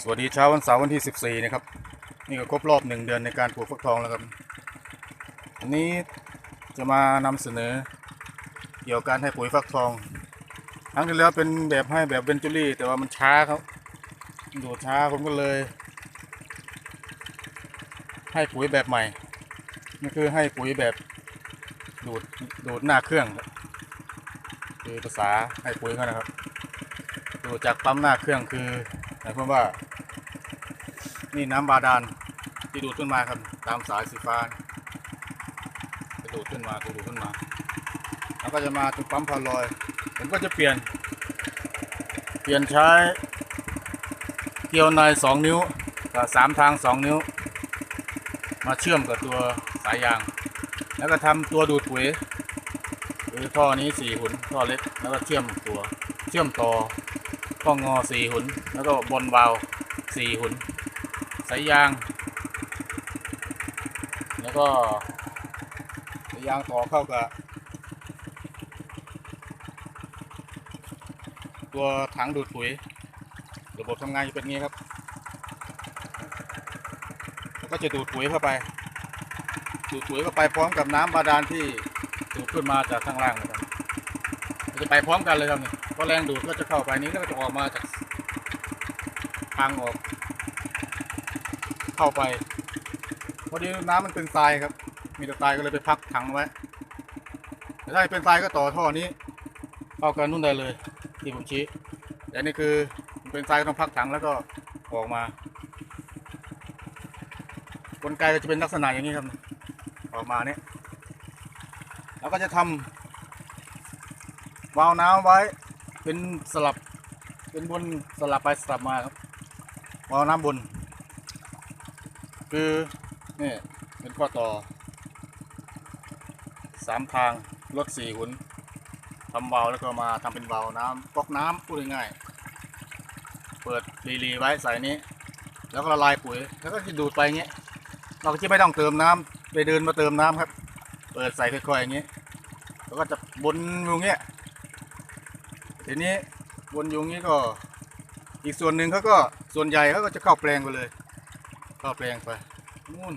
สวัสดีเช้าวันเสาร์วันที่ 14 นะครับ นี่ก็ครบรอบหนึ่งเดือนในการปลูกฟักทองแล้วครับวันนี้จะมานำเสนอเกี่ยวกับการให้ปุ๋ยฟักทองครั้งที่แล้วเป็นแบบให้แบบเบนจูรี่ แต่ว่ามันช้าครับดูดช้าผมก็เลย ให้ปุ๋ยแบบใหม่นี่คือให้ปุ๋ยแบบดูดดูดหน้าเครื่องคือภาษาให้ปุ๋ยเขานะครับดูจากปั๊มหน้าเครื่องคือหมายความว่า นี่น้ำบาดาลที่ดูดขึ้นมาครับ ตามสายสีฟ้าจะดูดขึ้นมาดูดขึ้นมา แล้วก็จะมาตรงปั๊มพาลอย ผมก็จะเปลี่ยน เปลี่ยนใช้เกลียวในสองนิ้วกับสามทางสองนิ้ว มาเชื่อมกับตัวสายยาง แล้วก็ทำตัวดูดปุ๋ยคือท่อนี้สี่หุ่นท่อเล็กแล้วก็เชื่อมตัวเชื่อมต่อข้องอสี่หุนแล้วก็บนวาล์วสี่หุน สายยาง แล้วก็สายยางต่อเข้ากับ ตัวถังดูดปุ๋ย ระบบทำงานจะเป็นงี้ครับ แล้วก็จะดูดปุ๋ยเข้าไป ดูดปุ๋ยเข้าไปพร้อมกับน้ำบาดาลที่ดูดขึ้นมาจากข้างล่างนะครับมันจะไปพร้อมกันเลยครับนี่เพราะแรงดูดก็จะเข้าไปนี้แล้วก็จะออกมาจากทางออก เข้าไปพอดีน้ำมันเป็นทรายครับ มีแต่ทรายก็เลยไปพักถังไว้แต่ถ้าเป็นทรายก็ต่อท่อนี้เข้ากันนู่นได้เลยที่ผมชี้แต่นี่คือเป็นทรายก็ต้องพักถังแล้วก็ออกมากลไกก็จะเป็นลักษณะอย่างนี้ครับ ออกมาเนี่ยแล้วก็จะทำวาล์วน้ำไว้เป็นสลับเป็นบนสลับไปสลับมาครับวาล์วน้ำบน คือนี่เป็นข้อต่อสามทางรถสี่หุนทำวาแล้วก็มาทำเป็นวาน้ำก๊อกน้ำพูดง่ายๆเปิดรีลีไว้ใส่นี้ แล้วก็ละลายปุ๋ยแล้วก็จะดูดไปอย่างเงี้ยเราก็จะไม่ต้องเติมน้ำไปเดินมาเติมน้ำครับ เปิดใส่ค่อยๆอย่างนี้แล้วก็จะบนอยู่เงี้ยทีนี้บนอยู่อย่างนี้ก็อีกส่วนหนึ่งเขาก็ส่วนใหญ่เขาก็จะเข้าแปลงไปเลย เข้าแปลงไปนู่น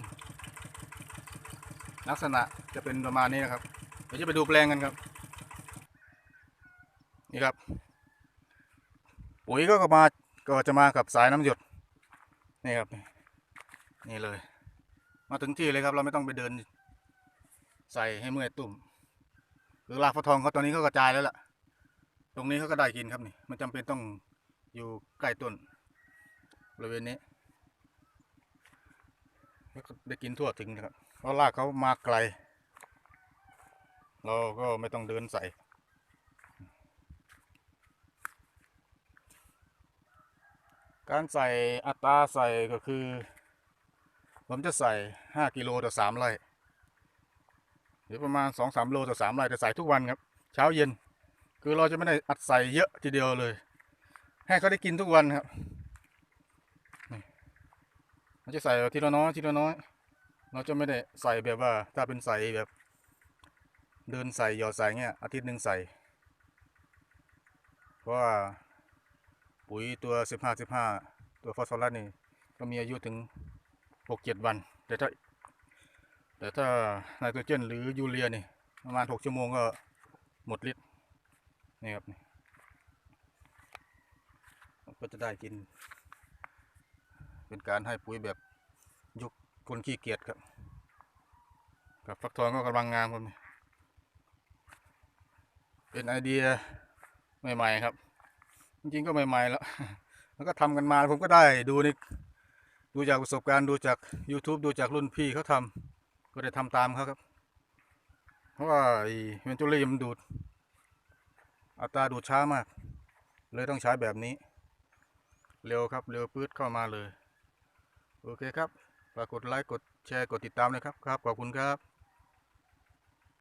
ลักษณะจะเป็นประมาณนี้นะครับ เดี๋ยวจะไปดูแปลงกันครับ นี่ครับ ปุ๋ยก็มาก็จะมากับสายน้ำหยด นี่ครับ นี่เลย มาถึงที่เลยครับ เราไม่ต้องไปเดิน ใส่ให้เมื่อยตุ่ม หรือรากฟักทองเขาตอนนี้เขากระจายแล้วล่ะ ตรงนี้เขาก็ได้กินครับนี่ มันจำเป็นต้องอยู่ใกล้ต้นบริเวณนี้ ได้กินทั่วถึงนะครับเพราะรากเขามาไกล เราก็ไม่ต้องเดินใส่การใส่อัตราใส่ก็คือ ผมจะใส่ห้ากิโลต่อสามไร่หรือประมาณสองสามโลต่อสามไร่แต่ใส่ทุกวันครับ เช้าเย็น คือเราจะไม่ได้อัดใส่เยอะทีเดียวเลย ให้เขาได้กินทุกวันครับ เราจะใส่ทีละน้อยทีละน้อย เราจะไม่ได้ใส่แบบว่า ถ้าเป็นใส่แบบ เดินใส่หยอดใส่เงี้ยอาทิตย์หนึ่งใส่ เพราะว่าปุ๋ยตัวสิบห้าสิบห้าตัวฟอสฟอรัสนี่ก็มีอายุถึงหกเจ็ดวัน แต่ถ้า แต่ถ้าไนโตรเจนหรือยูเรียนี่ประมาณหกชั่วโมงก็หมดฤทธิ์นี่ครับก็จะได้กิน เป็นการให้ปุ๋ยแบบยุคคนขี้เกียจครับ กับฟักทองก็กำลังงามครับเป็นไอเดียใหม่ๆครับ จริงๆก็ใหม่ๆแล้ว แล้วก็ทำกันมาผมก็ได้ดูนี่ดูจากประสบการณ์ดูจาก YouTube ดูจากรุ่นพี่เขาทำก็ได้ทำตามเขาครับ เพราะว่าไอเวนจูรี่มันดูด อัตราดูดช้ามาก เลยต้องใช้แบบนี้ เร็วครับ เร็วปื๊ดเข้ามาเลย โอเคครับฝากกดไลค์กดแชร์กดติดตามเลยครับครับขอบคุณครับ